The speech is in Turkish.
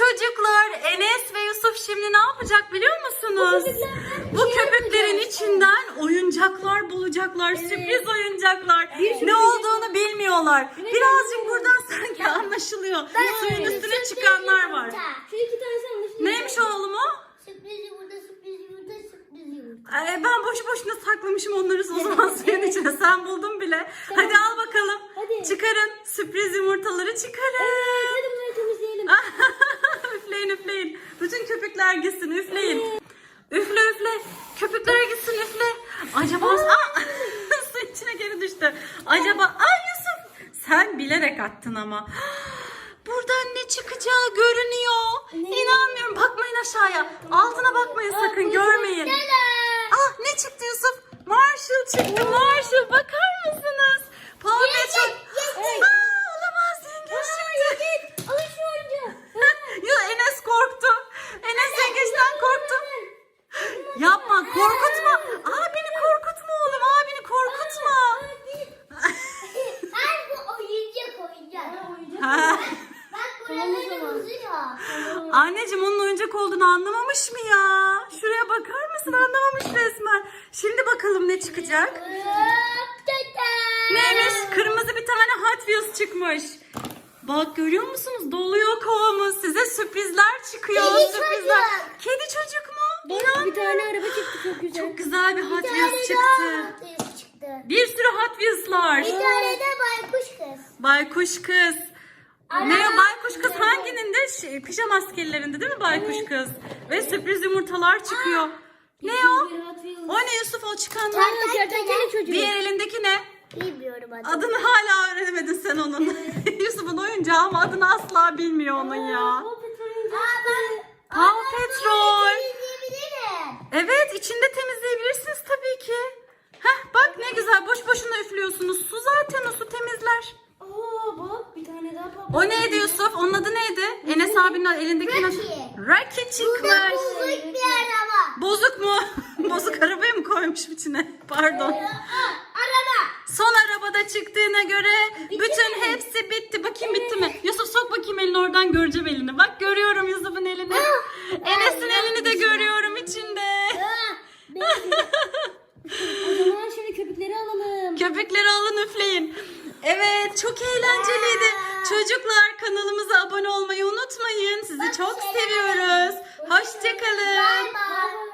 Çocuklar Enes ve Yusuf şimdi ne yapacak biliyor musunuz? Bu şey köpüklerin içinden oyuncaklar bulacaklar. Sürpriz oyuncaklar. Ne olduğunu bilmiyorlar. Birazcık buradan sanki anlaşılıyor. Suyun üstüne çıkanlar var. Şu iki tanesi anlaşılıyor. Neymiş oğlum o? Sürpriz yumurta, sürpriz yumurta, sürpriz yumurta. Ay, ben boşu boşuna saklamışım onları o zaman suyun içine. Sen buldun bile. Hadi al bakalım. Hadi. Çıkarın. Sürpriz yumurtaları çıkarın. Hadi bunları temizleyelim. üfleyin üfleyin. Bütün köpükler gitsin üfleyin. Üfle üfle. Köpükler gitsin üfle. Acaba Aa! su içine geri düştü. Acaba ay Yusuf sen bilerek attın ama. Buradan ne çıkacağı görünüyor. İnanmıyorum. Bakmayın aşağıya. Altına bakmayın sakın görmeyin. Ah ne çıktı Yusuf? Marshall çıktı. Marshall bakar mısınız? Paw Patrol. yes. Aa, olamaz yengeç çıktı. Alın şu oyuncağı. ya Enes korktu. Enes yengeçten korktu. Korkutma. Abini korkutma oğlum. Abini korkutma. Ay bu oyuncak oyuncak. Ha. Bak buraları uzuyor. Anneciğim onun oyuncak olduğunu anlamamış mı ya? Şuraya bakar mısın? Anlamamış resmen. Şimdi bakalım ne çıkacak? Neymiş? Kırmızı bir tane Hot Wheels çıkmış. Bak görüyor musunuz? Doluyor kovamız. Size sürprizler çıkıyor. Kedi sürprizler. çocuk. Kedi çocuk mu? Bir tane araba çıktı çok güzel. Çok güzel bir Hot Wheels çıktı. Hot çıktı. Bir sürü Hot Wheels'lar. Bir tane de baykuş kız. Baykuş kız. Ne baykuş kız hanginin de şey, pijama askerlerinde değil mi baykuş kız? Ve sürpriz yumurtalar çıkıyor. Ne o? O ne Yusuf o çıkanlar? Kertenkele çocuğu. Diğer elindeki ne? Bilmiyorum adını. Adını hala öğrenemedin sen onun. Yusuf'un oyuncağı ama adını asla bilmiyor onun ya. Aa ben... Paw Patrol. Temizleyebilirim. Evet içinde temizleyebilirsiniz tabii ki. Heh bak ne güzel boş boşuna üflüyorsunuz. Su zaten o su temizler. Aa bak bir tane daha papa. O neydi Yusuf? Onun adı neydi? Enes abinin elindeki? Rocky. Rocky Burada çıkmış. bozuk bir araba. Bozuk mu? Bozuk arabayı mı koymuş içine? Pardon. Aa, araba. Son arabada çıktığına göre bütün hepsi bitti. Bakayım bitti mi? Yusuf sok bakayım elini oradan göreceğim elini. Bak görüyorum Yusuf'un elini. Enes'in elini de görüyorum içinde. Aa, bekle. o zaman şöyle köpükleri alalım. Köpükleri alın üfleyin. Evet çok eğlenceliydi. Çocuklar kanalımıza abone olmayı unutmayın. Sizi çok seviyoruz. Hoşçakalın. Bye.